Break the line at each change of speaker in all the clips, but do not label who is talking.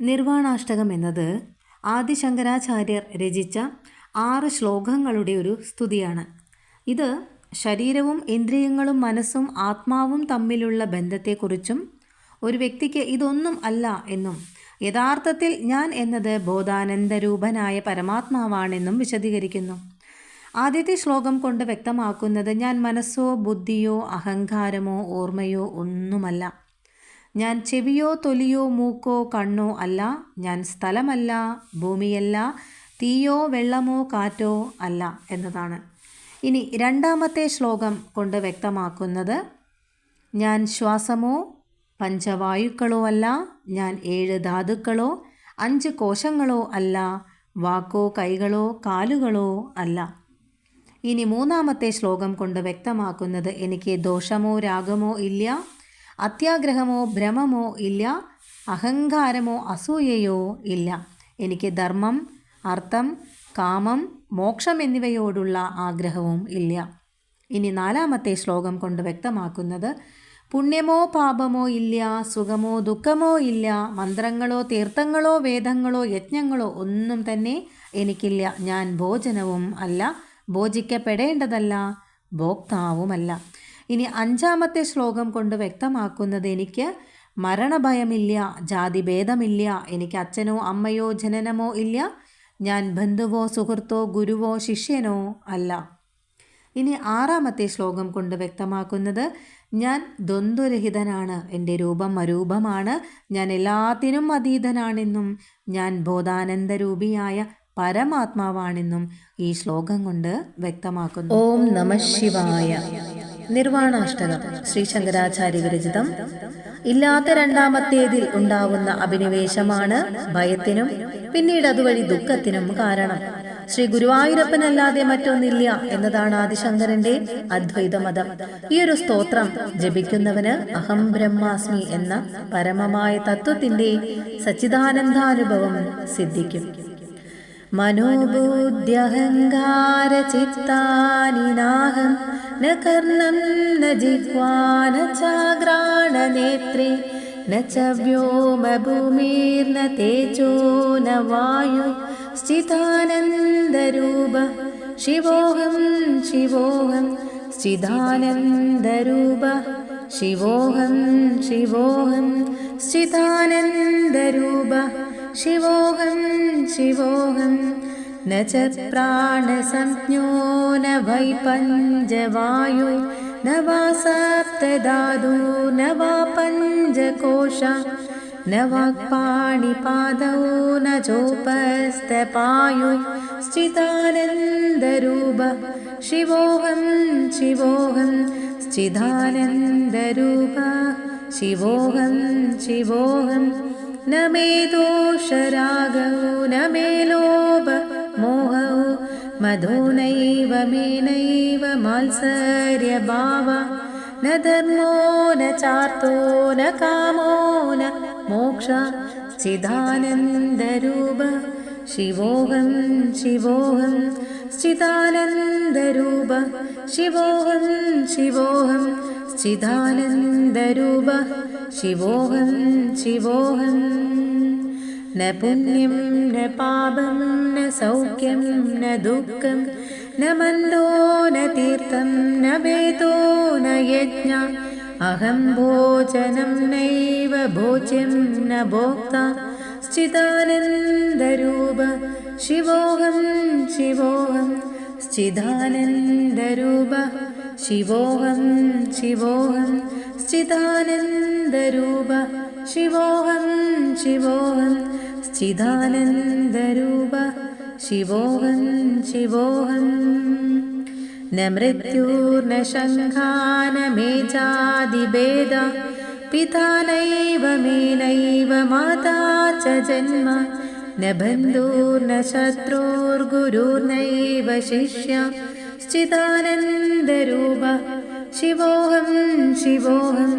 നിർവാണാഷ്ടകം എന്നത് ആദിശങ്കരാചാര്യർ രചിച്ച ആറ് ശ്ലോകങ്ങളുടെ ഒരു സ്തുതിയാണ്. ഇത് ശരീരവും ഇന്ദ്രിയങ്ങളും മനസ്സും ആത്മാവും തമ്മിലുള്ള ബന്ധത്തെക്കുറിച്ചും ഒരു വ്യക്തിക്ക് ഇതൊന്നും അല്ല എന്നും യഥാർത്ഥത്തിൽ ഞാൻ എന്നത് ബോധാനന്ദരൂപനായ പരമാത്മാവാണെന്നും വിശദീകരിക്കുന്നു. ആദ്യത്തെ ശ്ലോകം കൊണ്ട് വ്യക്തമാക്കുന്നത് ഞാൻ മനസ്സോ ബുദ്ധിയോ അഹങ്കാരമോ ഓർമ്മയോ ഒന്നുമല്ല. ഞാൻ ചെവിയോ തൊലിയോ മൂക്കോ കണ്ണോ അല്ല ഞാൻ സ്ഥലമല്ല ഭൂമിയല്ല തീയോ വെള്ളമോ കാറ്റോ അല്ല എന്നതാണ്. ഇനി രണ്ടാമത്തെ ശ്ലോകം കൊണ്ട് വ്യക്തമാക്കുന്നത് ഞാൻ ശ്വാസമോ പഞ്ചവായുക്കളോ അല്ല ഞാൻ ഏഴ് ധാതുക്കളോ അഞ്ച് കോശങ്ങളോ അല്ല വാക്കോ കൈകളോ കാലുകളോ അല്ല. ഇനി മൂന്നാമത്തെ ശ്ലോകം കൊണ്ട് വ്യക്തമാക്കുന്നത് എനിക്ക് ദോഷമോ രാഗമോ ഇല്ല അത്യാഗ്രഹമോ ഭ്രമമോ ഇല്ല അഹങ്കാരമോ അസൂയയോ ഇല്ല. എനിക്ക് ധർമ്മം അർത്ഥം കാമം മോക്ഷം എന്നിവയോടുള്ള ആഗ്രഹവും ഇല്ല. ഇനി നാലാമത്തെ ശ്ലോകം കൊണ്ട് വ്യക്തമാക്കുന്നത് പുണ്യമോ പാപമോ ഇല്ല സുഖമോ ദുഃഖമോ ഇല്ല മന്ത്രങ്ങളോ തീർത്ഥങ്ങളോ വേദങ്ങളോ യജ്ഞങ്ങളോ ഒന്നും തന്നെ എനിക്കില്ല. ഞാൻ ഭോജനവും അല്ല ഭോജിക്കപ്പെടേണ്ടതല്ല ഭോക്താവുമല്ല. ഇനി അഞ്ചാമത്തെ ശ്ലോകം കൊണ്ട് വ്യക്തമാക്കുന്നത് എനിക്ക് മരണഭയമില്ല ജാതിഭേദമില്ല എനിക്ക് അച്ഛനോ അമ്മയോ ജനനമോ ഇല്ല ഞാൻ ബന്ധുവോ സുഹൃത്തോ ഗുരുവോ ശിഷ്യനോ അല്ല. ഇനി ആറാമത്തെ ശ്ലോകം കൊണ്ട് വ്യക്തമാക്കുന്നത് ഞാൻ ദ്വന്ദ്വരഹിതനാണ് എന്റെ രൂപം അരൂപമാണ് ഞാൻ എല്ലാത്തിനും അതീതനാണെന്നും ഞാൻ ബോധാനന്ദരൂപിയായ പരമാത്മാവാണെന്നും ഈ ശ്ലോകം കൊണ്ട് വ്യക്തമാക്കുന്നു. ഓം നമ ശിവായ. നിർവാണാഷ്ടകം ശ്രീ ശങ്കരാചാര്യ വിരചിതം ഇല്ലാത്ത രണ്ടാമത്തേതിൽ ഉണ്ടാവുന്ന അഭിനിവേശമാണ് ഭയത്തിനും പിന്നീട് അതുവഴി ദുഃഖത്തിനും കാരണം. ശ്രീ ഗുരുവായൂരപ്പനല്ലാതെ മറ്റൊന്നില്ല എന്നതാണ് ആദിശങ്കരന്റെ അദ്വൈത മതം ഈ ഒരു സ്തോത്രം ജപിക്കുന്നവന് അഹം ബ്രഹ്മാസ്മി എന്ന പരമമായ തത്വത്തിന്റെ സച്ചിദാനന്ദാനുഭവം സിദ്ധിക്കും. മനോബുദ്ധ്യഹങ്കാര ചിത്താനി നാഹം न कर्णं न जिह्वा न चाग्राणनेत्रे न च व्योमभूमिर्न तेजो न वायु स्थितानन्दरूप शिवोऽहं शिवोऽहं स्थितानन्दरूप शिवोऽहं शिवोऽहं स्थितानन्दरूप शिवोऽहं शिवोऽहं न च प्राणसंज्ञो न वै पञ्चवायु न वा सप्तदादु न वा पञ्चकोश न वाक्पाणिपादौ न चोपस्तपायु स्थितानन्दरूप शिवोऽहं शिवोऽहं स्थितानन्दरूप शिवोऽहं शिवोऽहं। न मे दोषरागौ न मे लोभ मोहौ मधो नैव मे नैव मात्सर्यभाव न धर्मो न चार्तो न कामो न मोक्ष चिदानन्दरूप शिवोऽहं शिवोऽहं चिदानन्दरूप शिवोऽहं शिवोऽहं चिदानन्दरूप शिवोऽहं शिवोऽहं न पुण्यं न पापं न सौख्यं न दुःखं न मन्दो न तीर्थं न वेदो न यज्ञ अहं भोजनं नैव भोज्यं न भोक्ता स्थितानन्दरूप शिवोऽहं शिवोऽहं स्थितानन्दरूप शिवोऽहं शिवोऽहं स्थितानन्दरूप शिवोऽहं शिवोऽहं स्थितानन्दरूप शिवोऽहं शिवोऽहं न मृत्युर्न शङ्खा न मे जादिभेद पिता नैव मे नैव माता च जन्म न बन्धुर्न शत्रुर्गुरुर्नैव शिष्य स्थितानन्दरूप शिवोऽहं शिवोऽहं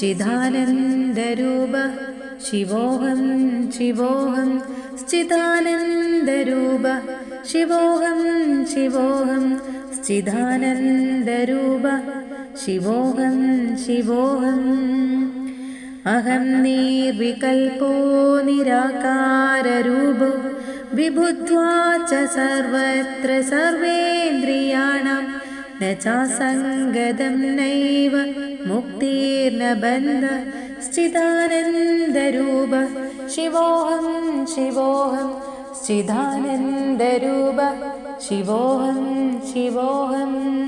ചിദാനന്ദരൂപ ശിവോഹം ശിവോഹം. ചിദാനന്ദരൂപ ശിവോഹം ശിവോഹം. ചിദാനന്ദരൂപ ശിവോഹം ശിവോഹം. അഹം നിർവികൽപ്പോ നിരാകാരൂപോ വിഭുത്വാ സർവത്ര സർവേന്ദ്രിയാണം. न चासङ्गतं नैव मुक्तिर्न बन्ध स्थितानन्दरूप शिवोऽहं शिवोऽहं स्थिदानन्दरूप शिवोऽहं शिवोऽहम्